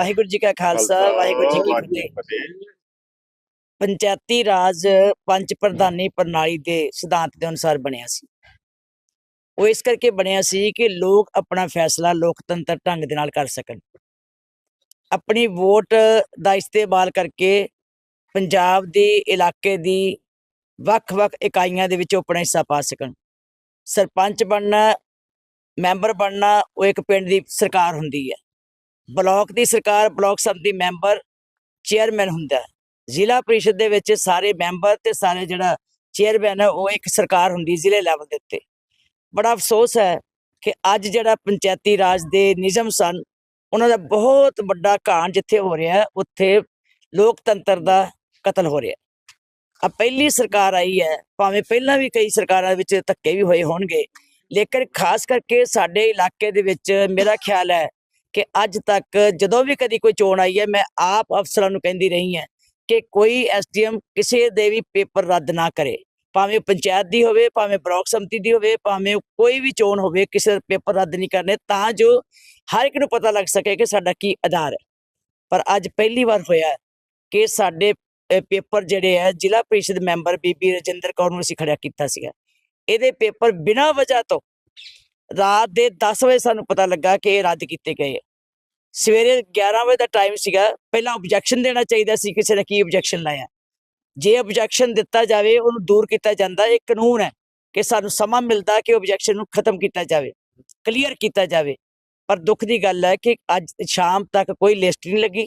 ਵਾਹਿਗੁਰੂ ਜੀ ਕਾ ਖਾਲਸਾ ਵਾਹਿਗੁਰੂ ਜੀ ਕੀ ਫਤਿਹ। ਪੰਚਾਇਤੀ ਰਾਜ ਪੰਚ ਪ੍ਰਧਾਨੀ ਪ੍ਰਣਾਲੀ ਦੇ ਸਿਧਾਂਤ ਦੇ ਅਨੁਸਾਰ ਬਣਿਆ ਸੀ। ਉਹ ਇਸ ਕਰਕੇ ਬਣਿਆ ਸੀ ਕਿ ਲੋਕ ਆਪਣਾ ਫੈਸਲਾ ਲੋਕਤੰਤਰ ਢੰਗ ਦੇ ਨਾਲ ਕਰ ਸਕਣ। ਆਪਣੀ ਵੋਟ ਦਾ ਇਸਤੇਮਾਲ ਕਰਕੇ ਪੰਜਾਬ ਦੇ ਇਲਾਕੇ ਦੀ ਵੱਖ-ਵੱਖ ਇਕਾਈਆਂ ਦੇ ਵਿੱਚ ਆਪਣਾ ਹਿੱਸਾ ਪਾ ਸਕਣ। ਸਰਪੰਚ ਬਣਨਾ ਮੈਂਬਰ ਬਣਨਾ ਉਹ ਇੱਕ ਪਿੰਡ ਦੀ ਸਰਕਾਰ ਹੁੰਦੀ ਹੈ। ਬਲਾਕ ਦੀ ਸਰਕਾਰ ਬਲਾਕ ਸੰਮਤੀ ਮੈਂਬਰ ਚੇਅਰਮੈਨ ਹੁੰਦਾ ਜ਼ਿਲ੍ਹਾ ਪ੍ਰੀਸ਼ਦ ਦੇ ਵਿੱਚ ਸਾਰੇ ਮੈਂਬਰ ਤੇ ਸਾਰੇ ਜਿਹੜਾ ਚੇਅਰਮੈਨ ਹੈ, ਉਹ ਇੱਕ ਸਰਕਾਰ ਹੁੰਦੀ ਜ਼ਿਲ੍ਹੇ ਲੈਵਲ ਦੇ ਉੱਤੇ। ਬੜਾ ਅਫਸੋਸ ਹੈ ਕਿ ਅੱਜ ਜਿਹੜਾ ਪੰਚਾਇਤੀ ਰਾਜ ਦੇ ਨਿਯਮ ਸਨ, ਉਹਨਾਂ ਦਾ ਬਹੁਤ ਵੱਡਾ ਘਾਣ ਜਿੱਥੇ ਹੋ ਰਿਹਾ ਉੱਥੇ ਲੋਕਤੰਤਰ ਦਾ ਕਤਲ ਹੋ ਰਿਹਾ ਆ ਪਹਿਲੀ ਸਰਕਾਰ ਆਈ ਹੈ, ਭਾਵੇਂ ਪਹਿਲਾਂ ਵੀ ਕਈ ਸਰਕਾਰਾਂ ਵਿੱਚ ਧੱਕੇ ਵੀ ਹੋਏ ਹੋਣਗੇ, ਲੇਕਿਨ ਖਾਸ ਕਰਕੇ ਸਾਡੇ ਇਲਾਕੇ ਦੇ ਵਿੱਚ ਮੇਰਾ ਖਿਆਲ ਹੈ ਕਿ ਅੱਜ ਤੱਕ ਜਦੋਂ ਵੀ ਕਦੀ ਕੋਈ ਚੋਣ ਆਈ ਹੈ, ਮੈਂ ਆਪ ਅਫਸਰਾਂ ਨੂੰ ਕਹਿੰਦੀ ਰਹੀ ਹਾਂ ਕਿ ਕੋਈ ਐਸਡੀਐਮ ਕਿਸੇ ਦੇ ਵੀ ਪੇਪਰ ਰੱਦ ਨਾ ਕਰੇ। ਭਾਵੇਂ ਪੰਚਾਇਤ ਦੀ ਹੋਵੇ, ਭਾਵੇਂ ਬਲਾਕ ਸਮਿਤੀ ਦੀ ਹੋਵੇ, ਭਾਵੇਂ ਕੋਈ ਵੀ ਚੋਣ ਹੋਵੇ, ਕਿਸੇ ਦਾ ਪੇਪਰ ਰੱਦ ਨਹੀਂ ਕਰਨੇ, ਤਾਂ ਜੋ ਹਰ ਇੱਕ ਨੂੰ ਪਤਾ ਲੱਗ ਸਕੇ ਕਿ ਸਾਡਾ ਕੀ ਆਧਾਰ ਹੈ। ਪਰ ਅੱਜ ਪਹਿਲੀ ਵਾਰ ਹੋਇਆ ਕਿ ਸਾਡੇ ਪੇਪਰ ਜਿਹੜੇ ਹੈ, ਜ਼ਿਲ੍ਹਾ ਪ੍ਰੀਸ਼ਦ ਮੈਂਬਰ ਬੀਬੀ ਰਜਿੰਦਰ ਕੌਰ ਨੂੰ ਅਸੀਂ ਖੜਿਆ ਕੀਤਾ ਸੀਗਾ। ਇਹਦੇ ਪੇਪਰ ਬਿਨਾਂ ਵਜ੍ਹਾ ਤੋਂ ਰਾਤ ਦੇ 10 ਵਜੇ ਸਾਨੂੰ ਪਤਾ ਲੱਗਾ ਕਿ ਇਹ ਰੱਦ ਕੀਤੇ ਗਏ ਸਵੇਰੇ 11 ਵਜੇ ਦਾ ਟਾਈਮ ਸੀਗਾ। ਪਹਿਲਾਂ ਆਬਜੈਕਸ਼ਨ ਦੇਣਾ ਚਾਹੀਦਾ ਸੀ, ਕਿਸੇ ਨੇ ਕੀ ਆਬਜੈਕਸ਼ਨ ਲਾਇਆ। ਜੇ ਆਬਜੈਕਸ਼ਨ ਦਿੱਤਾ ਜਾਵੇ, ਉਹਨੂੰ ਦੂਰ ਕੀਤਾ ਜਾਂਦਾ, ਇਹ ਕਾਨੂੰਨ ਹੈ ਕਿ ਸਾਨੂੰ ਸਮਾਂ ਮਿਲਦਾ ਕਿ ਆਬਜੈਕਸ਼ਨ ਨੂੰ ਖਤਮ ਕੀਤਾ ਜਾਵੇ ਕਲੀਅਰ ਕੀਤਾ ਜਾਵੇ। ਪਰ ਦੁੱਖ ਦੀ ਗੱਲ ਹੈ ਕਿ ਅੱਜ ਸ਼ਾਮ ਤੱਕ ਕੋਈ ਲਿਸਟ ਨਹੀਂ ਲੱਗੀ।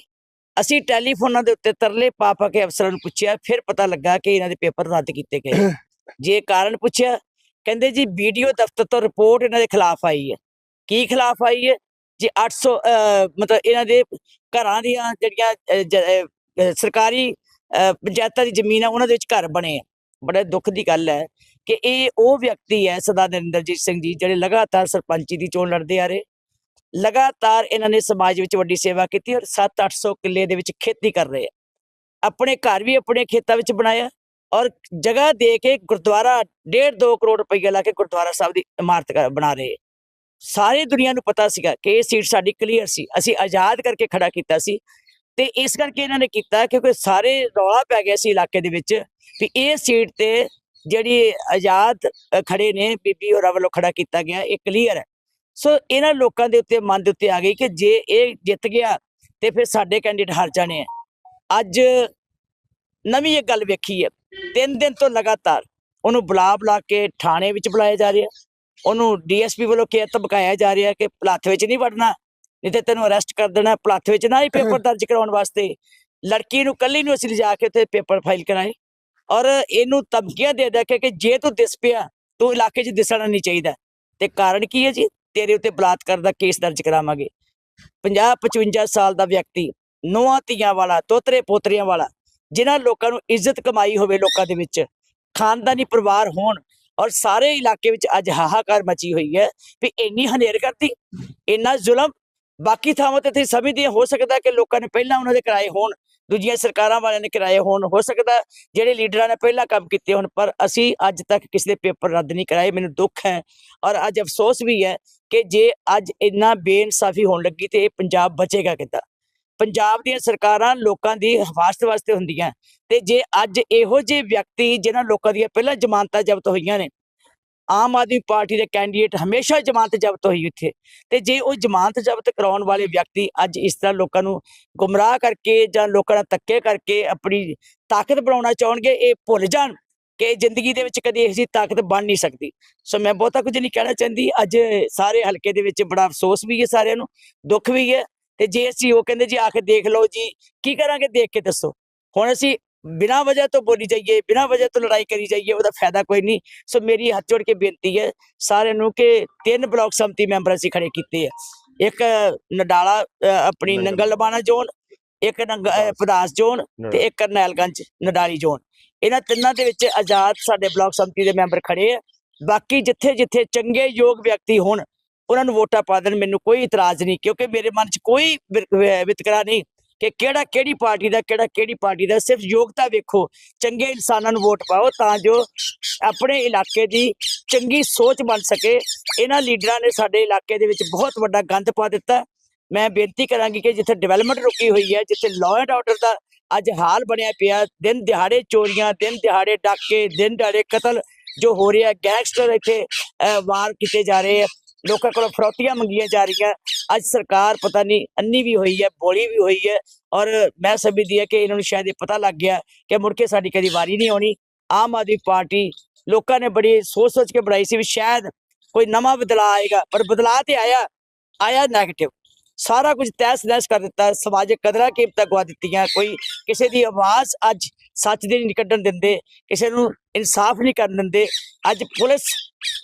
ਅਸੀਂ ਟੈਲੀਫੋਨਾਂ ਦੇ ਉੱਤੇ ਤਰਲੇ ਪਾ ਪਾ ਕੇ ਅਫਸਰਾਂ ਨੂੰ ਪੁੱਛਿਆ, ਫਿਰ ਪਤਾ ਲੱਗਾ ਕਿ ਇਹਨਾਂ ਦੇ ਪੇਪਰ ਰੱਦ ਕੀਤੇ ਗਏ। ਜੇ ਕਾਰਨ ਪੁੱਛਿਆ ਕਹਿੰਦੇ ਜੀ ਵੀਡੀਓ ਦਫ਼ਤਰ ਤੋਂ ਰਿਪੋਰਟ ਇਹਨਾਂ ਦੇ ਖਿਲਾਫ ਆਈ ਹੈ। ਕੀ ਖਿਲਾਫ ਆਈ ਹੈ? ਜੀ 800 ਅਹ, ਮਤਲਬ ਇਹਨਾਂ ਦੇ ਘਰਾਂ ਦੀਆਂ ਜਿਹੜੀਆਂ ਸਰਕਾਰੀ ਪੰਚਾਇਤਾਂ ਦੀ ਜ਼ਮੀਨ ਆ ਉਹਨਾਂ ਦੇ ਵਿੱਚ ਘਰ ਬਣੇ ਆ। ਬੜੇ ਦੁੱਖ ਦੀ ਗੱਲ ਹੈ ਕਿ ਇਹ ਉਹ ਵਿਅਕਤੀ ਹੈ ਸਰਦਾਰ ਨਰਿੰਦਰਜੀਤ ਸਿੰਘ ਜੀ ਜਿਹੜੇ ਲਗਾਤਾਰ ਸਰਪੰਚੀ ਦੀ ਚੋਣ ਲੜਦੇ ਆ ਰਹੇ। ਲਗਾਤਾਰ ਇਹਨਾਂ ਨੇ ਸਮਾਜ ਵਿੱਚ ਵੱਡੀ ਸੇਵਾ ਕੀਤੀ ਔਰ 7-800 ਕਿੱਲੇ ਦੇ ਵਿੱਚ ਖੇਤੀ ਕਰ ਰਹੇ ਆ। ਆਪਣੇ ਘਰ ਵੀ ਆਪਣੇ ਖੇਤਾਂ ਵਿੱਚ ਬਣਾਇਆ। ਔਰ ਜਗ੍ਹਾ ਦੇ ਕੇ ਗੁਰਦੁਆਰਾ 1.5 2 ਕਰੋੜ ਰੁਪਈਆ ਲਾ ਕੇ ਗੁਰਦੁਆਰਾ ਸਾਹਿਬ ਦੀ ਇਮਾਰਤ ਬਣਾ ਰਹੇ ਸਾਰੀ ਦੁਨੀਆ ਨੂੰ ਪਤਾ ਸੀਗਾ ਕਿ ਇਹ ਸੀਟ ਸਾਡੀ ਕਲੀਅਰ ਸੀ। ਅਸੀਂ ਆਜ਼ਾਦ ਕਰਕੇ ਖੜਾ ਕੀਤਾ ਸੀ ਤੇ ਇਸ ਕਰਕੇ ਇਹਨਾਂ ਨੇ ਕੀਤਾ ਕਿਉਂਕਿ ਸਾਰੇ ਰੌਲਾ ਪੈ ਗਿਆ ਸੀ ਇਲਾਕੇ ਦੇ ਵਿੱਚ ਵੀ ਇਹ ਸੀਟ ਤੇ ਜਿਹੜੀ ਆਜ਼ਾਦ ਖੜੇ ਨੇ, ਬੀਬੀ ਹੋਰਾਂ ਵੱਲੋਂ ਖੜਾ ਕੀਤਾ ਗਿਆ, ਇਹ ਕਲੀਅਰ ਹੈ। ਸੋ ਇਹਨਾਂ ਲੋਕਾਂ ਦੇ ਉੱਤੇ, ਮਨ ਦੇ ਉੱਤੇ ਆ ਗਈ ਕਿ ਜੇ ਇਹ ਜਿੱਤ ਗਿਆ ਤੇ ਫਿਰ ਸਾਡੇ ਕੈਂਡੀਡੇਟ ਹਾਰ ਜਾਣੇ ਆ। ਅੱਜ ਨਵੀਂ ਇੱਕ ਗੱਲ ਵੇਖੀ ਹੈ। ਤਿੰਨ ਦਿਨ ਤੋਂ ਲਗਾਤਾਰ ਉਹਨੂੰ ਬੁਲਾ ਬੁਲਾ ਕੇ ਥਾਣੇ ਵਿੱਚ ਬੁਲਾਇਆ ਜਾ ਰਿਹਾ ਉਹਨੂੰ ਡੀਐਸਪੀ ਵੱਲੋਂ ਕਿਹਾ ਧਮਕਾਇਆ ਜਾ ਰਿਹਾ ਕਿ ਪਲਾਥ ਵਿੱਚ ਨਹੀਂ ਵੜਨਾ ਨਹੀਂ ਤੇ ਤੈਨੂੰ ਅਰੈਸਟ ਕਰ ਦੇਣਾ ਪਲਾਥ ਵਿੱਚ ਨਾ ਹੀ ਪੇਪਰ ਦਰਜ ਕਰਾਉਣ ਵਾਸਤੇ ਲੜਕੀ ਨੂੰ ਕੱਲੀ ਨੂੰ ਅਸੀਂ ਲਿਜਾ ਕੇ ਉੱਥੇ ਪੇਪਰ ਫਾਈਲ ਕਰਾਏ। ਔਰ ਇਹਨੂੰ ਧਮਕੀਆਂ ਦੇ ਦੇ ਕੇ ਜੇ ਤੂੰ ਦਿਸ ਪਿਆ ਤੂੰ ਇਲਾਕੇ 'ਚ ਦਿਸਣਾ ਨਹੀਂ ਚਾਹੀਦਾ। ਤੇ ਕਾਰਨ ਕੀ ਹੈ ਜੀ? ਤੇਰੇ ਉੱਤੇ ਬਲਾਤਕਾਰ ਦਾ ਕੇਸ ਦਰਜ ਕਰਾਵਾਂਗੇ। 50 55 ਸਾਲ ਦਾ ਵਿਅਕਤੀ ਨੌਆਂ ਧੀਆਂ ਵਾਲਾ ਦੋਤਰੇ ਪੋਤਰੀਆਂ ਵਾਲਾ ਜਿਨ੍ਹਾਂ ਲੋਕਾਂ ਨੂੰ ਇੱਜ਼ਤ ਕਮਾਈ ਹੋਵੇ ਲੋਕਾਂ ਦੇ ਵਿੱਚ, ਖਾਨਦਾਨੀ ਪਰਿਵਾਰ ਹੋਣ ਔਰ ਸਾਰੇ ਇਲਾਕੇ ਵਿੱਚ ਅੱਜ ਹਾਹਾਕਾਰ ਮਚੀ ਹੋਈ ਹੈ ਵੀ ਇੰਨੀ ਹਨੇਰ ਕਰਤੀ, ਇੰਨਾ ਜ਼ੁਲਮ, ਬਾਕੀ ਥਾਵਾਂ ਤੇ ਤੁਸੀਂ ਸਮਝਦੇ ਹੋ ਸਕਦਾ ਕਿ ਲੋਕਾਂ ਨੇ ਪਹਿਲਾਂ ਉਹਨਾਂ ਦੇ ਕਿਰਾਏ ਹੋਣ, ਦੂਜੀਆਂ ਸਰਕਾਰਾਂ ਵਾਲਿਆਂ ਨੇ ਕਿਰਾਏ ਹੋਣ, ਹੋ ਸਕਦਾ ਜਿਹੜੇ ਲੀਡਰਾਂ ਨੇ ਪਹਿਲਾਂ ਕੰਮ ਕੀਤੇ ਹੋਣ, ਪਰ ਅਸੀਂ ਅੱਜ ਤੱਕ ਕਿਸੇ ਦੇ ਪੇਪਰ ਰੱਦ ਨਹੀਂ ਕਰਾਏ, ਮੈਨੂੰ ਦੁੱਖ ਹੈ ਔਰ ਅੱਜ ਅਫਸੋਸ ਵੀ ਹੈ ਕਿ ਜੇ ਅੱਜ ਇੰਨਾ ਬੇਇਨਸਾਫੀ ਹੋਣ ਲੱਗੀ ਤੇ ਇਹ ਪੰਜਾਬ ਬਚੇਗਾ ਕਿੱਦਾਂ? ਪੰਜਾਬ ਦੀਆਂ ਸਰਕਾਰਾਂ ਲੋਕਾਂ ਦੀ ਹਿਫਾਜ਼ਤ ਵਾਸਤੇ ਹੁੰਦੀਆਂ। ਤੇ ਜੇ ਅੱਜ ਇਹੋ ਜਿਹੇ ਵਿਅਕਤੀ ਜਿਨ੍ਹਾਂ ਲੋਕਾਂ ਦੀਆਂ ਪਹਿਲਾਂ ਜ਼ਮਾਨਤਾਂ ਜ਼ਬਤ ਹੋਈਆਂ ਨੇ, ਆਮ ਆਦਮੀ ਪਾਰਟੀ ਦੇ ਕੈਂਡੀਡੇਟ ਹਮੇਸ਼ਾ ਜ਼ਮਾਨਤ ਜ਼ਬਤ ਹੋਈ ਉੱਥੇ। ਤੇ ਜੇ ਉਹ ਜ਼ਮਾਨਤ ਜ਼ਬਤ ਕਰਾਉਣ ਵਾਲੇ ਵਿਅਕਤੀ ਅੱਜ ਇਸ ਤਰ੍ਹਾਂ ਲੋਕਾਂ ਨੂੰ ਗੁੰਮਰਾਹ ਕਰਕੇ ਜਾਂ ਲੋਕਾਂ ਨਾਲ ਧੱਕੇ ਕਰਕੇ ਆਪਣੀ ਤਾਕਤ ਬਣਾਉਣਾ ਚਾਹਣਗੇ, ਇਹ ਭੁੱਲ ਜਾਣ ਕਿ ਜ਼ਿੰਦਗੀ ਦੇ ਵਿੱਚ ਕਦੇ ਇਹੋ ਜਿਹੀ ਤਾਕਤ ਬਣ ਨਹੀਂ ਸਕਦੀ। ਸੋ ਮੈਂ ਬਹੁਤਾ ਕੁਝ ਨਹੀਂ ਕਹਿਣਾ ਚਾਹੁੰਦੀ। ਅੱਜ ਸਾਰੇ ਹਲਕੇ ਦੇ ਵਿੱਚ ਬੜਾ ਅਫਸੋਸ ਵੀ ਹੈ ਸਾਰਿਆਂ ਨੂੰ, ਦੁੱਖ ਵੀ ਹੈ। ਤੇ ਜੇ ਅਸੀਂ ਉਹ ਕਹਿੰਦੇ ਜੀ ਆ ਕੇ ਦੇਖ ਲਓ ਜੀ ਕੀ ਕਰਾਂਗੇ ਦੇਖ ਕੇ ਦੱਸੋ। ਹੁਣ ਅਸੀਂ ਬਿਨਾਂ ਵਜ੍ਹਾ ਤੋਂ ਬੋਲੀ ਜਾਈਏ ਬਿਨਾਂ ਵਜ੍ਹਾ ਤੋਂ ਲੜਾਈ ਕਰੀ ਜਾਈਏ ਉਹਦਾ ਫਾਇਦਾ ਕੋਈ ਨਹੀਂ। ਸੋ ਮੇਰੀ ਹੱਥ ਜੋੜ ਕੇ ਬੇਨਤੀ ਹੈ ਸਾਰਿਆਂ ਨੂੰ ਕਿ ਤਿੰਨ ਬਲਾਕ ਸੰਮਤੀ ਮੈਂਬਰ ਅਸੀਂ ਖੜੇ ਕੀਤੇ ਆ। ਇੱਕ ਨਡਾਲਾ ਆਪਣੀ ਨੰਗਲ- ਲਬਾਣਾ ਜ਼ੋਨ ਇੱਕ ਨੰਗ ਪਦਾਸ ਜ਼ੋਨ ਤੇ ਇੱਕ ਕਰਨੈਲਗੰਜ ਨਡਾਲੀ ਜ਼ੋਨ। ਇਹਨਾਂ ਤਿੰਨਾਂ ਦੇ ਵਿੱਚ ਆਜ਼ਾਦ ਸਾਡੇ ਬਲਾਕ ਸੰਮਤੀ ਦੇ ਮੈਂਬਰ ਖੜੇ ਆ। ਬਾਕੀ ਜਿੱਥੇ ਜਿੱਥੇ ਚੰਗੇ ਯੋਗ ਵਿਅਕਤੀ ਹੋਣ ਉਹਨਾਂ ਨੂੰ ਵੋਟਾਂ ਪਾ ਦੇਣ, ਮੈਨੂੰ ਕੋਈ ਇਤਰਾਜ਼ ਨਹੀਂ, ਕਿਉਂਕਿ ਮੇਰੇ ਮਨ 'ਚ ਕੋਈ ਵਿਰ- ਵਿਤਕਰਾ ਨਹੀਂ ਕਿ ਕਿਹੜਾ ਕਿਹੜੀ ਪਾਰਟੀ ਦਾ, ਕਿਹੜਾ ਕਿਹੜੀ ਪਾਰਟੀ ਦਾ। ਸਿਰਫ ਯੋਗਤਾ ਵੇਖੋ, ਚੰਗੇ ਇਨਸਾਨਾਂ ਨੂੰ ਵੋਟ ਪਾਓ ਤਾਂ ਜੋ ਆਪਣੇ ਇਲਾਕੇ ਦੀ ਚੰਗੀ ਸੋਚ ਬਣ ਸਕੇ। ਇਹਨਾਂ ਲੀਡਰਾਂ ਨੇ ਸਾਡੇ ਇਲਾਕੇ ਦੇ ਵਿੱਚ ਬਹੁਤ ਵੱਡਾ ਗੰਦ ਪਾ ਦਿੱਤਾ। ਮੈਂ ਬੇਨਤੀ ਕਰਾਂਗੀ ਕਿ ਜਿੱਥੇ ਡਿਵੈਲਪਮੈਂਟ ਰੁਕੀ ਹੋਈ ਹੈ, ਜਿੱਥੇ ਲਾਅ ਐਂਡ ਆਰਡਰ ਦਾ ਅੱਜ ਹਾਲ ਬਣਿਆ ਪਿਆ, ਦਿਨ ਦਿਹਾੜੇ ਚੋਰੀਆਂ, ਦਿਨ ਦਿਹਾੜੇ ਡਾਕੇ, ਦਿਨ ਦਿਹਾੜੇ ਕਤਲ ਜੋ ਹੋ ਰਿਹਾ, ਗੈਂਗਸਟਰ ਇੱਥੇ ਵਾਰ ਕੀਤੇ ਜਾ ਰਹੇ ਆ। ਲੋਕਾਂ ਕੋਲੋਂ ਫਰੌਤੀਆਂ ਮੰਗੀਆਂ ਜਾ ਰਹੀਆਂ। ਅੱਜ ਸਰਕਾਰ ਪਤਾ ਨਹੀਂ ਅੰਨੀ ਵੀ ਹੋਈ ਹੈ, ਬੋਲੀ ਵੀ ਹੋਈ ਹੈ ਔਰ ਮੈਂ ਸਮਝਦੀ ਹੈ ਕਿ ਇਹਨਾਂ ਨੂੰ ਸ਼ਾਇਦ ਇਹ ਪਤਾ ਲੱਗ ਗਿਆ ਕਿ ਮੁੜ ਕੇ ਸਾਡੀ ਕਦੀ ਵਾਰੀ ਨਹੀਂ ਆਉਣੀ। ਆਮ ਆਦਮੀ ਪਾਰਟੀ ਲੋਕਾਂ ਨੇ ਬੜੀ ਸੋਚ ਸੋਚ ਕੇ ਬਣਾਈ ਸੀ ਵੀ ਸ਼ਾਇਦ ਕੋਈ ਨਵਾਂ ਬਦਲਾਅ ਆਏਗਾ, ਪਰ ਬਦਲਾਅ ਤੇ ਆਇਆ ਆਇਆ ਨੈਗੇਟਿਵ ਸਾਰਾ ਕੁਝ ਤਹਿਸ ਨਹਿਸ ਕਰ ਦਿੱਤਾ, ਸਮਾਜਿਕ ਕਦਰਾਂ ਕੀਮਤਾਂ ਗਵਾ ਦਿੱਤੀਆਂ, ਕੋਈ ਕਿਸੇ ਦੀ ਆਵਾਜ਼ ਅੱਜ ਸੱਚ ਦੀ ਨਹੀਂ ਕੱਢਣ ਦਿੰਦੇ, ਕਿਸੇ ਨੂੰ ਇਨਸਾਫ ਨਹੀਂ ਕਰਨ ਦਿੰਦੇ। ਅੱਜ ਪੁਲਿਸ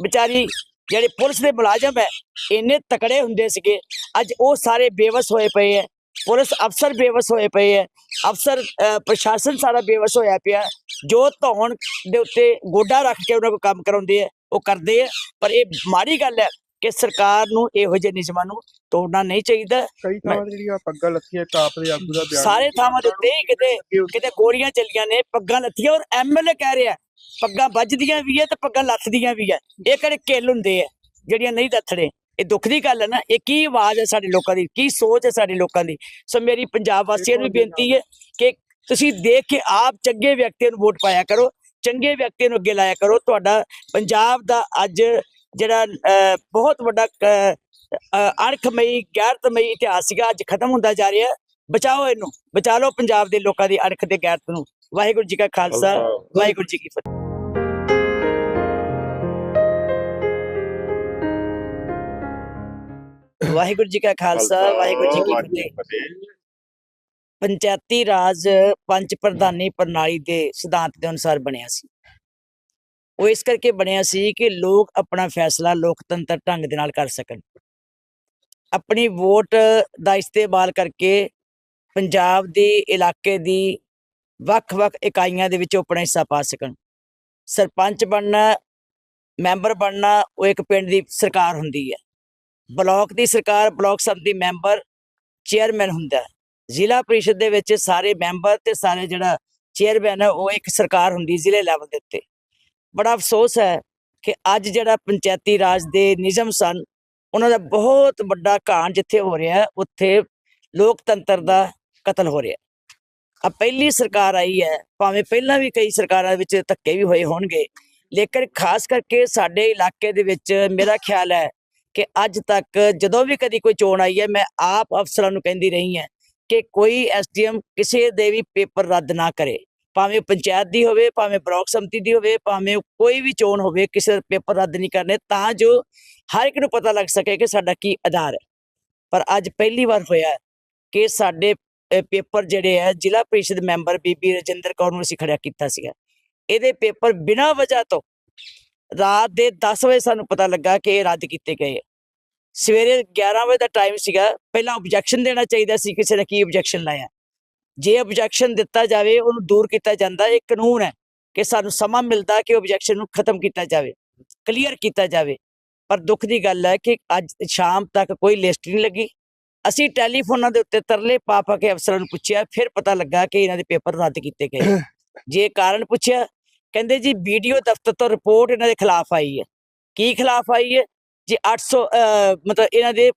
ਵਿਚਾਰੀ ਜਿਹੜੇ ਪੁਲਿਸ ਦੇ ਮੁਲਾਜ਼ਮ ਹੈ ਇੰਨੇ ਤਕੜੇ ਹੁੰਦੇ ਸੀਗੇ। ਅੱਜ ਉਹ ਸਾਰੇ ਬੇਵਸ ਹੋਏ ਪਏ ਹੈ। ਪੁਲਿਸ ਅਫਸਰ ਬੇਵਸ ਹੋਏ ਪਏ ਹੈ। ਅਫਸਰ ਪ੍ਰਸ਼ਾਸਨ ਸਾਰਾ ਬੇਵਸ ਹੋਇਆ ਪਿਆ। ਜੋ ਧੌਣ ਦੇ ਉੱਤੇ ਗੋਡਾ ਰੱਖ ਕੇ ਉਹਨਾਂ ਕੋਲ ਕੰਮ ਕਰਾਉਂਦੇ ਆ ਉਹ ਕਰਦੇ ਆ ਪਰ ਇਹ ਮਾੜੀ ਗੱਲ ਹੈ ਕਿ ਸਰਕਾਰ ਨੂੰ ਇਹੋ ਜਿਹੇ ਨਿਯਮਾਂ ਨੂੰ ਤੋੜਨਾ ਨਹੀਂ ਚਾਹੀਦਾ। ਕਈ ਥਾਵਾਂ ਤੇ ਜਿਹੜੀਆਂ ਪੱਗਾਂ ਲੱਥੀਆਂ ਕਾਪ ਦੇ ਆਗੂ ਦਾ ਬਿਆਨ ਸਾਰੇ ਥਾਵਾਂ ਹੀ ਕਿਤੇ ਕਿਤੇ ਗੋਲੀਆਂ ਚੱਲੀਆਂ ਨੇ ਪੱਗਾਂ ਲੱਥੀਆਂ। ਔਰ ਐਮਐਲਏ ਕਹਿ ਰਿਹਾ ਪੱਗਾਂ ਵੱਜਦੀਆਂ ਵੀ ਐ ਤੇ ਪੱਗਾਂ ਲੱਥਦੀਆਂ ਵੀ ਐ। ਇਹ ਕਿਹੜੇ ਕਿੱਲ ਹੁੰਦੇ ਐ ਜਿਹੜੀਆਂ ਨਹੀਂ ਲੱਥੜੇ ਇਹ ਦੁੱਖ ਦੀ ਗੱਲ ਹੈ ਨਾ ਇਹ ਕੀ ਆਵਾਜ਼ ਹੈ ਸਾਡੇ ਲੋਕਾਂ ਦੀ ਕੀ ਸੋਚ ਹੈ ਸਾਡੇ ਲੋਕਾਂ ਦੀ। ਸੋ ਮੇਰੀ ਪੰਜਾਬ ਵਾਸੀਆਂ ਨੂੰ ਬੇਨਤੀ ਹੈ ਕਿ ਤੁਸੀਂ ਦੇਖ ਕੇ ਆਪ ਚੰਗੇ ਵਿਅਕਤੀਆਂ ਨੂੰ ਵੋਟ ਪਾਇਆ ਕਰੋ ਚੰਗੇ ਵਿਅਕਤੀਆਂ ਨੂੰ ਅੱਗੇ ਲਾਇਆ ਕਰੋ। ਤੁਹਾਡਾ ਪੰਜਾਬ ਦਾ ਅੱਜ ਜਿਹੜਾ ਬਹੁਤ ਵੱਡਾ ਅਣਖਮਈ ਗੈਰਤਮਈ ਇਤਿਹਾਸ ਸੀਗਾ ਅੱਜ ਖਤਮ ਹੁੰਦਾ ਜਾ ਰਿਹਾ। ਬਚਾਓ ਇਹਨੂੰ ਬਚਾ ਲਓ ਪੰਜਾਬ ਦੇ ਲੋਕਾਂ ਦੀ ਅਣਖ ਤੇ ਗੈਰਤ ਨੂੰ। ਵਾਹਿਗੁਰੂ ਜੀ ਕਾ ਖਾਲਸਾ ਵਾਹਿਗੁਰੂ ਜੀ ਕੀ ਫਤਿਹ। ਵਾਹਿਗੁਰੂ ਜੀ ਕਾ ਖਾਲਸਾ ਵਾਹਿਗੁਰੂ ਜੀ ਕੀ ਫਤਿਹ। ਪੰਚਾਇਤੀ ਰਾਜ ਪੰਚ ਪ੍ਰਧਾਨੀ ਪ੍ਰਣਾਲੀ ਦੇ ਸਿਧਾਂਤ ਦੇ ਅਨੁਸਾਰ ਬਣਿਆ ਸੀ। ਉਹ ਇਸ ਕਰਕੇ ਬਣਿਆ ਸੀ ਕਿ ਲੋਕ ਆਪਣਾ ਫੈਸਲਾ ਲੋਕਤੰਤਰ ਢੰਗ ਦੇ ਨਾਲ ਕਰ ਸਕਣ। ਆਪਣੀ ਵੋਟ ਦਾ ਇਸਤੇਮਾਲ ਕਰਕੇ ਪੰਜਾਬ ਦੀ ਇਲਾਕੇ ਦੀ ਵੱਖ-ਵੱਖ ਇਕਾਈਆਂ ਦੇ ਵਿੱਚ ਉਹ ਆਪਣਾ ਹਿੱਸਾ ਪਾ ਸਕਣ। ਸਰਪੰਚ ਬਣਨਾ, ਮੈਂਬਰ ਬਣਨਾ, ਉਹ ਇੱਕ ਪਿੰਡ ਦੀ ਸਰਕਾਰ ਹੁੰਦੀ ਹੈ। ਬਲਾਕ ਦੀ ਸਰਕਾਰ, ਬਲਾਕ ਸੰਮਤੀ ਮੈਂਬਰ, ਚੇਅਰਮੈਨ ਹੁੰਦਾ ਜ਼ਿਲ੍ਹਾ ਪ੍ਰੀਸ਼ਦ ਦੇ ਵਿੱਚ ਸਾਰੇ ਮੈਂਬਰ ਤੇ ਸਾਰੇ ਜਿਹੜਾ ਚੇਅਰਮੈਨ ਹੈ, ਉਹ ਇੱਕ ਸਰਕਾਰ ਹੁੰਦੀ ਜ਼ਿਲ੍ਹੇ ਲੈਵਲ ਦੇ ਉੱਤੇ। ਬੜਾ ਅਫਸੋਸ ਹੈ ਕਿ ਅੱਜ ਜਿਹੜਾ ਪੰਚਾਇਤੀ ਰਾਜ ਦੇ ਨਿਯਮ ਸਨ, ਉਹਨਾਂ ਦਾ ਬਹੁਤ ਵੱਡਾ ਘਾਣ ਜਿੱਥੇ ਹੋ ਰਿਹਾ, ਉੱਥੇ ਲੋਕਤੰਤਰ ਦਾ ਕਤਲ ਹੋ ਰਿਹਾ। ਆ ਪਹਿਲੀ ਸਰਕਾਰ ਆਈ ਹੈ, ਭਾਵੇਂ ਪਹਿਲਾਂ ਵੀ ਕਈ ਸਰਕਾਰਾਂ ਵਿੱਚ ਧੱਕੇ ਵੀ ਹੋਏ ਹੋਣਗੇ, ਲੇਕਿਨ ਖਾਸ ਕਰਕੇ ਸਾਡੇ ਇਲਾਕੇ ਦੇ ਵਿੱਚ ਮੇਰਾ ਖਿਆਲ ਹੈ ਕਿ ਅੱਜ ਤੱਕ ਜਦੋਂ ਵੀ ਕਦੀ ਕੋਈ ਚੋਣ ਆਈ ਹੈ, ਮੈਂ ਆਪ ਅਫਸਰਾਂ ਨੂੰ ਕਹਿੰਦੀ ਰਹੀ ਹਾਂ ਕਿ ਕੋਈ ਐਸਡੀਐਮ ਕਿਸੇ ਦੇ ਵੀ ਪੇਪਰ ਰੱਦ ਨਾ ਕਰੇ। ਭਾਵੇਂ ਪੰਚਾਇਤ ਦੀ ਹੋਵੇ, ਭਾਵੇਂ ਬਲਾਕ ਸਮਿਤੀ ਦੀ ਹੋਵੇ, ਭਾਵੇਂ ਕੋਈ ਵੀ ਚੋਣ ਹੋਵੇ, ਕਿਸੇ ਦਾ ਪੇਪਰ ਰੱਦ ਨਹੀਂ ਕਰਨੇ, ਤਾਂ ਜੋ ਹਰ ਇੱਕ ਨੂੰ ਪਤਾ ਲੱਗ ਸਕੇ ਕਿ ਸਾਡਾ ਕੀ ਆਧਾਰ ਹੈ। ਪਰ ਅੱਜ ਪਹਿਲੀ ਵਾਰ ਹੋਇਆ ਕਿ ਸਾਡੇ ਪੇਪਰ ਜਿਹੜੇ ਹੈ ਜ਼ਿਲ੍ਹਾ ਪ੍ਰੀਸ਼ਦ ਮੈਂਬਰ ਬੀਬੀ ਰਜਿੰਦਰ ਕੌਰ ਨੂੰ ਅਸੀਂ ਖੜਿਆ ਕੀਤਾ ਸੀਗਾ। ਇਹਦੇ ਪੇਪਰ ਬਿਨਾਂ ਵਜ੍ਹਾ ਤੋਂ ਰਾਤ ਦੇ 10 ਵਜੇ ਸਾਨੂੰ ਪਤਾ ਲੱਗਾ ਕਿ ਇਹ ਰੱਦ ਕੀਤੇ ਗਏ ਹੈ। ਸਵੇਰੇ 11 ਵਜੇ ਦਾ ਟਾਈਮ ਸੀਗਾ, ਪਹਿਲਾਂ ਆਬਜੈਕਸ਼ਨ ਦੇਣਾ ਚਾਹੀਦਾ ਸੀ, ਕਿਸੇ ਨੇ ਕੀ ਆਬਜੈਕਸ਼ਨ ਲਾਇਆ। ਜੇ ਆਬਜੈਕਸ਼ਨ ਦਿੱਤਾ ਜਾਵੇ, ਉਹਨੂੰ ਦੂਰ ਕੀਤਾ ਜਾਂਦਾ, ਇਹ ਕਾਨੂੰਨ ਹੈ ਕਿ ਸਾਨੂੰ ਸਮਾਂ ਮਿਲਦਾ ਕਿ ਆਬਜੈਕਸ਼ਨ ਨੂੰ ਖਤਮ ਕੀਤਾ ਜਾਵੇ ਕਲੀਅਰ ਕੀਤਾ ਜਾਵੇ। ਪਰ ਦੁੱਖ ਦੀ ਗੱਲ ਹੈ ਕਿ ਅੱਜ ਸ਼ਾਮ ਤੱਕ ਕੋਈ ਲਿਸਟ ਨਹੀਂ ਲੱਗੀ। ਅਸੀਂ ਟੈਲੀਫੋਨਾਂ ਦੇ ਉੱਤੇ ਤਰਲੇ ਪਾ ਪਾ ਕੇ ਅਫਸਰਾਂ ਨੂੰ ਪੁੱਛਿਆ ਫਿਰ ਪਤਾ ਲੱਗਾ ਕਿ ਇਹਨਾਂ ਦੇ ਪੇਪਰ ਰੱਦ ਕੀਤੇ ਗਏ। ਜੇ ਕਾਰਨ ਪੁੱਛਿਆ ਕਹਿੰਦੇ ਜੀ ਵੀਡੀਓ ਦਫ਼ਤਰ ਤੋਂ ਰਿਪੋਰਟ ਇਹਨਾਂ ਦੇ ਖਿਲਾਫ ਆਈ ਹੈ। ਕੀ ਖਿਲਾਫ ਆਈ ਹੈ? ਜੀ 800 ਅਹ, ਮਤਲਬ ਇਹਨਾਂ ਦੇ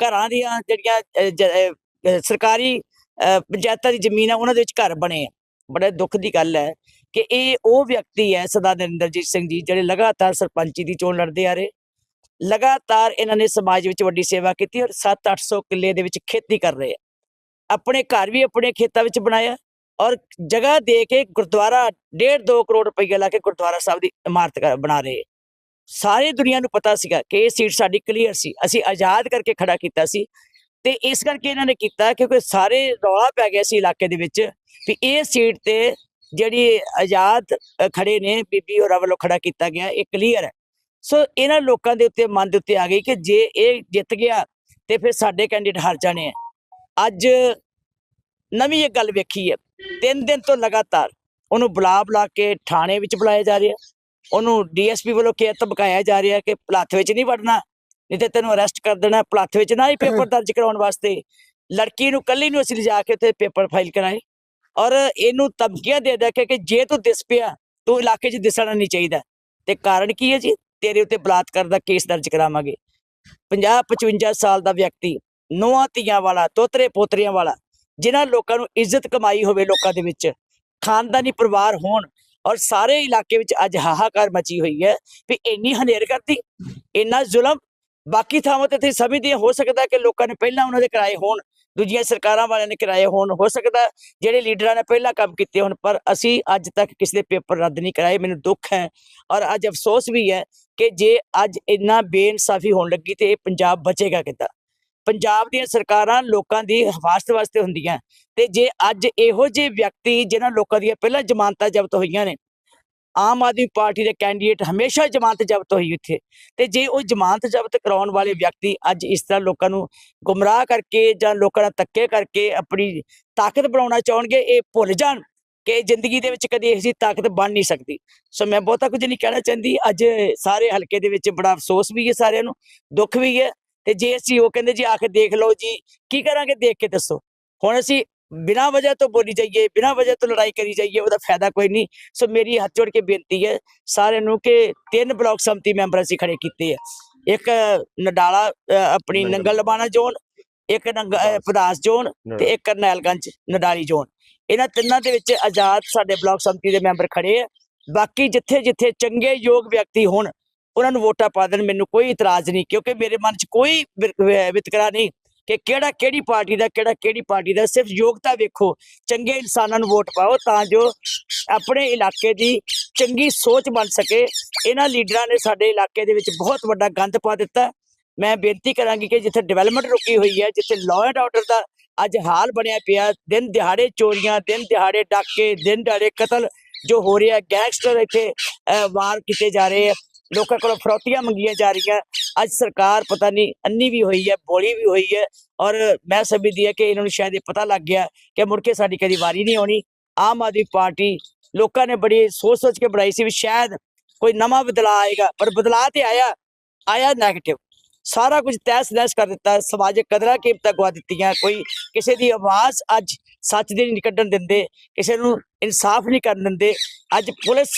ਘਰਾਂ ਦੀਆਂ ਜਿਹੜੀਆਂ ਸਰਕਾਰੀ ਪੰਚਾਇਤਾਂ ਦੀ ਜ਼ਮੀਨ ਹੈ ਉਹਨਾਂ ਦੇ ਵਿੱਚ ਘਰ ਬਣੇ ਆ। ਬੜੇ ਦੁੱਖ ਦੀ ਗੱਲ ਹੈ ਕਿ ਇਹ ਉਹ ਵਿਅਕਤੀ ਹੈ ਸਰਦਾਰ ਨਰਿੰਦਰਜੀਤ ਸਿੰਘ ਜੀ ਜਿਹੜੇ ਲਗਾਤਾਰ ਸਰਪੰਚੀ ਦੀ ਚੋਣ ਲੜਦੇ ਆ ਰਹੇ। ਲਗਾਤਾਰ ਇਹਨਾਂ ਨੇ ਸਮਾਜ ਵਿੱਚ ਵੱਡੀ ਸੇਵਾ ਕੀਤੀ ਔਰ 7-800 ਕਿੱਲੇ ਦੇ ਵਿੱਚ ਖੇਤੀ ਕਰ ਰਹੇ ਆ। ਆਪਣੇ ਘਰ ਵੀ ਆਪਣੇ ਖੇਤਾਂ ਵਿੱਚ ਬਣਾਇਆ ਔਰ ਜਗ੍ਹਾ ਦੇ ਕੇ ਗੁਰਦੁਆਰਾ 1.5 2 ਕਰੋੜ ਰੁਪਈਆ ਲਾ ਕੇ ਗੁਰਦੁਆਰਾ ਸਾਹਿਬ ਦੀ ਇਮਾਰਤ ਕਰ- ਬਣਾ ਰਹੇ ਆ। ਸਾਰੀ ਦੁਨੀਆ ਨੂੰ ਪਤਾ ਸੀਗਾ ਕਿ ਇਹ ਸੀਟ ਸਾਡੀ ਕਲੀਅਰ ਸੀ। ਅਸੀਂ ਆਜ਼ਾਦ ਕਰਕੇ ਖੜਾ ਕੀਤਾ ਸੀ ਤੇ ਇਸ ਕਰਕੇ ਇਹਨਾਂ ਨੇ ਕੀਤਾ ਕਿਉਂਕਿ ਸਾਰੇ ਰੌਲਾ ਪੈ ਗਿਆ ਸੀ ਇਲਾਕੇ ਦੇ ਵਿੱਚ ਵੀ ਇਹ ਸੀਟ ਤੇ ਜਿਹੜੀ ਆਜ਼ਾਦ ਅ, ਖੜੇ ਨੇ ਬੀਬੀ ਹੋਰਾਂ ਵੱਲੋਂ ਖੜਾ ਕੀਤਾ ਗਿਆ ਇਹ ਕਲੀਅਰ ਹੈ। ਸੋ ਇਹਨਾਂ ਲੋਕਾਂ ਦੇ ਉੱਤੇ ਮਨ ਦੇ ਉੱਤੇ ਆ ਗਈ ਕਿ ਜੇ ਇਹ ਜਿੱਤ ਗਿਆ ਤੇ ਫਿਰ ਸਾਡੇ ਕੈਂਡੀਡੇਟ ਹਾਰ ਜਾਣੇ ਆ। ਅੱਜ ਨਵੀਂ ਇੱਕ ਗੱਲ ਵੇਖੀ ਹੈ ਤਿੰਨ ਦਿਨ ਤੋਂ ਲਗਾਤਾਰ ਉਹਨੂੰ ਬੁਲਾ ਬੁਲਾ ਕੇ ਥਾਣੇ ਵਿੱਚ ਬੁਲਾਇਆ ਜਾ ਰਿਹਾ ਉਹਨੂੰ ਡੀਐਸਪੀ ਵੱਲੋਂ ਕਿਹਾ ਬਕਾਇਆ ਜਾ ਰਿਹਾ ਕਿ ਪਲਾਥ ਵਿੱਚ ਨਹੀਂ ਵੜਨਾ ਨਹੀਂ ਤੇ ਤੈਨੂੰ ਅਰੈਸਟ ਕਰ ਦੇਣਾ ਪਲਾਥ ਵਿੱਚ ਨਾ ਹੀ ਪੇਪਰ ਦਰਜ ਕਰਾਉਣ ਵਾਸਤੇ। ਲੜਕੀ ਨੂੰ ਕੱਲੀ ਨੂੰ ਅਸੀਂ ਲਿਜਾ ਕੇ ਉੱਥੇ ਪੇਪਰ ਫਾਈਲ ਕਰਾਏ ਔਰ ਇਹਨੂੰ ਧਮਕੀਆਂ ਦੇ ਦੇ ਕੇ ਕਿ ਜੇ ਤੂੰ ਦਿਸ ਪਿਆ ਤੂੰ ਇਲਾਕੇ 'ਚ ਦਿਸਣਾ ਨਹੀਂ ਚਾਹੀਦਾ। ਤੇ ਕਾਰਨ ਕੀ ਹੈ ਜੀ? ਤੇਰੇ ਉੱਤੇ ਬਲਾਤਕਾਰ ਦਾ ਕੇਸ ਦਰਜ ਕਰਾਵਾਂਗੇ। 50 55 ਸਾਲ ਦਾ ਵਿਅਕਤੀ ਨੋਹਾਂ ਧੀਆਂ ਵਾਲਾ ਤੋਤਰੇ ਪੋਤਰੀਆਂ ਵਾਲਾ, ਜਿਨ੍ਹਾਂ ਲੋਕਾਂ ਨੂੰ ਇੱਜ਼ਤ ਕਮਾਈ ਹੋਵੇ ਲੋਕਾਂ ਦੇ ਵਿੱਚ, ਖਾਨਦਾਨੀ ਪਰਿਵਾਰ ਹੋਣ ਔਰ ਸਾਰੇ ਇਲਾਕੇ ਵਿੱਚ ਅੱਜ ਹਾਹਾਕਾਰ ਮਚੀ ਹੋਈ ਹੈ ਵੀ ਇੰਨੀ ਹਨੇਰ ਕਰਦੀ ਇੰਨਾ ਜ਼ੁਲਮ। ਬਾਕੀ ਥਾਵਾਂ ਤੇ ਤੁਸੀਂ ਸਮਝਦੇ ਹੋ ਸਕਦਾ ਕਿ ਲੋਕਾਂ ਨੇ ਪਹਿਲਾਂ ਉਹਨਾਂ ਦੇ ਕਿਰਾਏ ਹੋਣ ਦੂਜੀਆਂ ਸਰਕਾਰਾਂ ਵਾਲਿਆਂ ਨੇ ਕਿਰਾਏ ਹੋਣ, ਹੋ ਸਕਦਾ ਜਿਹੜੇ ਲੀਡਰਾਂ ਨੇ ਪਹਿਲਾਂ ਕੰਮ ਕੀਤੇ ਹੋਣ, ਪਰ ਅਸੀਂ ਅੱਜ ਤੱਕ ਕਿਸੇ ਦੇ ਪੇਪਰ ਰੱਦ ਨਹੀਂ ਕਰਾਏ, ਮੈਨੂੰ ਦੁੱਖ ਹੈ ਔਰ ਅੱਜ ਅਫਸੋਸ ਵੀ ਹੈ ਕਿ ਜੇ ਅੱਜ ਇੰਨਾ ਬੇਇਨਸਾਫੀ ਹੋਣ ਲੱਗੀ ਤੇ ਇਹ ਪੰਜਾਬ ਬਚੇਗਾ ਕਿੱਦਾਂ? ਪੰਜਾਬ ਦੀਆਂ ਸਰਕਾਰਾਂ ਲੋਕਾਂ ਦੀ ਹਿਫਾਜ਼ਤ ਵਾਸਤੇ ਹੁੰਦੀਆਂ ਤੇ ਜੇ ਅੱਜ ਇਹੋ ਜਿਹੇ ਵਿਅਕਤੀ ਜਿਨ੍ਹਾਂ ਲੋਕਾਂ ਦੀਆਂ ਪਹਿਲਾਂ ਜ਼ਮਾਨਤਾਂ ਜ਼ਬਤ ਹੋਈਆਂ ਨੇ ਆਮ ਆਦਮੀ ਪਾਰਟੀ ਦੇ ਕੈਂਡੀਡੇਟ ਹਮੇਸ਼ਾ ਜ਼ਮਾਨਤ ਜ਼ਬਤ ਹੋਈ ਉੱਥੇ। ਤੇ ਜੇ ਉਹ ਜ਼ਮਾਨਤ ਜ਼ਬਤ ਕਰਾਉਣ ਵਾਲੇ ਵਿਅਕਤੀ ਅੱਜ ਇਸ ਤਰ੍ਹਾਂ ਲੋਕਾਂ ਨੂੰ ਗੁੰਮਰਾਹ ਕਰਕੇ ਜਾਂ ਲੋਕਾਂ ਨਾਲ ਧੱਕੇ ਕਰਕੇ ਆਪਣੀ ਤਾਕਤ ਬਣਾਉਣਾ ਚਾਹਣਗੇ, ਇਹ ਭੁੱਲ ਜਾਣ ਕਿ ਜ਼ਿੰਦਗੀ ਦੇ ਵਿੱਚ ਕਦੇ ਇਹੋ ਜਿਹੀ ਤਾਕਤ ਬਣ ਨਹੀਂ ਸਕਦੀ। ਸੋ ਮੈਂ ਬਹੁਤਾ ਕੁਝ ਨਹੀਂ ਕਹਿਣਾ ਚਾਹੁੰਦੀ। ਅੱਜ ਸਾਰੇ ਹਲਕੇ ਦੇ ਵਿੱਚ ਬੜਾ ਅਫਸੋਸ ਵੀ ਹੈ ਸਾਰਿਆਂ ਨੂੰ, ਦੁੱਖ ਵੀ ਹੈ। ਤੇ ਜੇ ਅਸੀਂ ਉਹ ਕਹਿੰਦੇ ਜੀ ਆ ਕੇ ਦੇਖ ਲਓ ਜੀ, ਕੀ ਕਰਾਂਗੇ? ਦੇਖ ਕੇ ਦੱਸੋ। ਹੁਣ ਅਸੀਂ ਬਿਨਾਂ ਵਜ੍ਹਾ ਤੋਂ ਬੋਲੀ ਜਾਈਏ ਬਿਨਾਂ ਵਜ੍ਹਾ ਤੋਂ ਲੜਾਈ ਕਰੀ ਜਾਈਏ ਉਹਦਾ ਫਾਇਦਾ ਕੋਈ ਨਹੀਂ ਸੋ ਮੇਰੀ ਹੱਥ ਜੋੜ ਕੇ ਬੇਨਤੀ ਹੈ ਸਾਰਿਆਂ ਨੂੰ ਕਿ ਤਿੰਨ ਬਲਾਕ ਸੰਮਤੀ ਮੈਂਬਰ ਅਸੀਂ ਖੜੇ ਕੀਤੇ ਆ ਇੱਕ ਨਡਾਲਾ ਆਪਣੀ ਨੰਗਲ। ਲਬਾਣਾ ਜ਼ੋਨ ਇੱਕ ਪਦਾਸ ਜ਼ੋਨ ਤੇ ਇੱਕ ਕਰਨੈਲਗੰਜ ਨਡਾਲੀ ਜ਼ੋਨ ਇਹਨਾਂ ਤਿੰਨਾਂ ਦੇ ਵਿੱਚ ਆਜ਼ਾਦ ਸਾਡੇ ਬਲਾਕ ਸੰਮਤੀ ਦੇ ਮੈਂਬਰ ਖੜੇ ਆ ਬਾਕੀ ਜਿੱਥੇ ਜਿੱਥੇ ਚੰਗੇ ਯੋਗ ਵਿਅਕਤੀ ਹੋਣ ਉਹਨਾਂ ਨੂੰ ਵੋਟਾਂ ਪਾ ਦੇਣ ਮੈਨੂੰ ਕੋਈ ਇਤਰਾਜ਼ ਨਹੀਂ ਕਿਉਂਕਿ ਮੇਰੇ ਮਨ 'ਚ ਕੋਈ ਵਿਤਕਰਾ ਨਹੀਂ ਕਿ ਕਿਹੜਾ ਕਿਹੜੀ ਪਾਰਟੀ ਦਾ ਕਿਹੜਾ ਕਿਹੜੀ ਪਾਰਟੀ ਦਾ ਸਿਰਫ ਯੋਗਤਾ ਵੇਖੋ ਚੰਗੇ ਇਨਸਾਨਾਂ ਨੂੰ ਵੋਟ ਪਾਓ ਤਾਂ ਜੋ ਆਪਣੇ ਇਲਾਕੇ ਦੀ ਚੰਗੀ ਸੋਚ ਬਣ ਸਕੇ। ਇਹਨਾਂ ਲੀਡਰਾਂ ਨੇ ਸਾਡੇ ਇਲਾਕੇ ਦੇ ਵਿੱਚ ਬਹੁਤ ਵੱਡਾ ਗੰਦ ਪਾ ਦਿੱਤਾ। ਮੈਂ ਬੇਨਤੀ ਕਰਾਂਗੀ ਕਿ ਜਿੱਥੇ ਡਿਵੈਲਪਮੈਂਟ ਰੁਕੀ ਹੋਈ ਹੈ ਜਿੱਥੇ ਲਾਅ ਐਂਡ ਆਰਡਰ ਦਾ ਅੱਜ ਹਾਲ ਬਣਿਆ ਪਿਆ ਦਿਨ ਦਿਹਾੜੇ ਚੋਰੀਆਂ ਦਿਨ ਦਿਹਾੜੇ ਡਾਕੇ ਦਿਨ ਦਿਹਾੜੇ ਕਤਲ ਜੋ ਹੋ ਰਿਹਾ ਗੈਂਗਸਟਰ ਇੱਥੇ ਅਹ, ਵਾਰ ਕੀਤੇ ਜਾ ਰਹੇ ਆ। ਲੋਕਾਂ ਕੋਲੋਂ ਫਰੋਤੀਆਂ ਮੰਗੀਆਂ ਜਾ ਰਹੀਆਂ। ਅੱਜ ਸਰਕਾਰ ਪਤਾ ਨਹੀਂ ਅੰਨੀ ਵੀ ਹੋਈ ਹੈ, ਬੋਲੀ ਵੀ ਹੋਈ ਹੈ ਔਰ ਮੈਂ ਸਮਝਦੀ ਹੈ ਕਿ ਇਹਨਾਂ ਨੂੰ ਸ਼ਾਇਦ ਇਹ ਪਤਾ ਲੱਗ ਗਿਆ ਕਿ ਮੁੜ ਕੇ ਸਾਡੀ ਕਦੀ ਵਾਰੀ ਨਹੀਂ ਆਉਣੀ। ਆਮ ਆਦਮੀ ਪਾਰਟੀ ਲੋਕਾਂ ਨੇ ਬੜੀ ਸੋਚ ਸੋਚ ਕੇ ਬਣਾਈ ਸੀ ਵੀ ਸ਼ਾਇਦ ਕੋਈ ਨਵਾਂ ਬਦਲਾਅ ਆਏਗਾ, ਪਰ ਬਦਲਾਅ ਤੇ ਆਇਆ ਆਇਆ ਨੈਗੇਟਿਵ ਸਾਰਾ ਕੁਝ ਤਹਿਸ ਨਹਿਸ ਕਰ ਦਿੱਤਾ, ਸਮਾਜਿਕ ਕਦਰਾਂ ਕੀਮਤਾਂ ਗਵਾ ਦਿੱਤੀਆਂ, ਕੋਈ ਕਿਸੇ ਦੀ ਆਵਾਜ਼ ਅੱਜ ਸੱਚ ਦੀ ਨਹੀਂ ਕੱਢਣ ਦਿੰਦੇ, ਕਿਸੇ ਨੂੰ ਇਨਸਾਫ ਨਹੀਂ ਕਰਨ ਦਿੰਦੇ। ਅੱਜ ਪੁਲਿਸ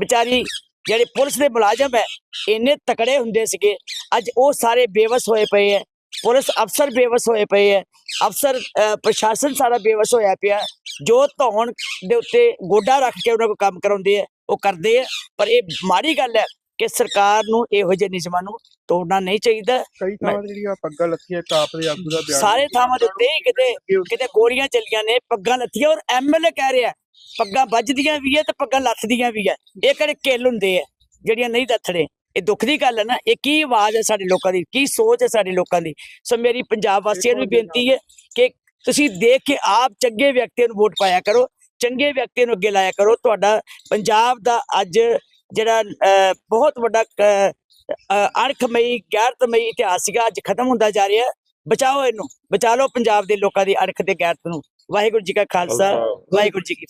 ਵਿਚਾਰੀ ਜਿਹੜੇ ਪੁਲਿਸ ਦੇ ਮੁਲਾਜ਼ਮ ਹੈ ਇੰਨੇ ਤਕੜੇ ਹੁੰਦੇ ਸੀਗੇ। ਅੱਜ ਉਹ ਸਾਰੇ ਬੇਵਸ ਹੋਏ ਪਏ ਹੈ। ਪੁਲਿਸ ਅਫਸਰ ਬੇਵਸ ਹੋਏ ਪਏ ਹੈ। ਅਫਸਰ ਪ੍ਰਸ਼ਾਸਨ ਸਾਰਾ ਬੇਵਸ ਹੋਇਆ ਪਿਆ। ਜੋ ਧੌਣ ਦੇ ਉੱਤੇ ਗੋਡਾ ਰੱਖ ਕੇ ਉਹਨਾਂ ਕੋਲ ਕੰਮ ਕਰਾਉਂਦੇ ਆ ਉਹ ਕਰਦੇ ਆ ਪਰ ਇਹ ਮਾੜੀ ਗੱਲ ਹੈ ਕਿ ਸਰਕਾਰ ਨੂੰ ਇਹੋ ਜਿਹੇ ਨਿਯਮਾਂ ਨੂੰ ਤੋੜਨਾ ਨਹੀਂ ਚਾਹੀਦਾ। ਕਈ ਥਾਵਾਂ ਤੇ ਜਿਹੜੀਆਂ ਪੱਗਾਂ ਲੱਥੀਆਂ ਕਾਪ ਦੇ ਆਗੂ ਦਾ ਬਿਆਨ ਸਾਰੇ ਥਾਵਾਂ ਦੇ ਉੱਤੇ ਕਿਤੇ ਕਿਤੇ ਗੋਲੀਆਂ ਚੱਲੀਆਂ ਨੇ ਪੱਗਾਂ ਲੱਥੀਆਂ ਔਰ ਐਮਐਲਏ ਕਹਿ ਰਿਹਾ ਪੱਗਾਂ ਵੱਜਦੀਆਂ ਵੀ ਐ ਤੇ ਪੱਗਾਂ ਲੱਥਦੀਆਂ ਵੀ ਐ। ਇਹ ਕਿਹੜੇ ਕਿੱਲ ਹੁੰਦੇ ਐ ਜਿਹੜੀਆਂ ਨਹੀਂ ਲੱਥੜੇ ਇਹ ਦੁੱਖ ਦੀ ਗੱਲ ਹੈ ਨਾ ਇਹ ਕੀ ਆਵਾਜ਼ ਹੈ ਸਾਡੇ ਲੋਕਾਂ ਦੀ ਕੀ ਸੋਚ ਹੈ ਸਾਡੇ ਲੋਕਾਂ ਦੀ। ਸੋ ਮੇਰੀ ਪੰਜਾਬ ਵਾਸੀਆਂ ਨੂੰ ਬੇਨਤੀ ਹੈ ਕਿ ਤੁਸੀਂ ਦੇਖ ਕੇ ਆਪ ਚੰਗੇ ਵਿਅਕਤੀਆਂ ਨੂੰ ਵੋਟ ਪਾਇਆ ਕਰੋ ਚੰਗੇ ਵਿਅਕਤੀਆਂ ਨੂੰ ਅੱਗੇ ਲਾਇਆ ਕਰੋ। ਤੁਹਾਡਾ ਪੰਜਾਬ ਦਾ ਅੱਜ ਜਿਹੜਾ ਬਹੁਤ ਵੱਡਾ ਅਣਖਮਈ ਗੈਰਤਮਈ ਇਤਿਹਾਸ ਸੀਗਾ ਅੱਜ ਖਤਮ ਹੁੰਦਾ ਜਾ ਰਿਹਾ। ਬਚਾਓ ਇਹਨੂੰ ਬਚਾ ਲਓ ਪੰਜਾਬ ਦੇ ਲੋਕਾਂ ਦੀ ਅਣਖ ਤੇ ਗੈਰਤ ਨੂੰ। ਵਾਹਿਗੁਰੂ ਜੀ ਕਾ ਖਾਲਸਾ ਵਾਹਿਗੁਰੂ ਜੀ ਕੀ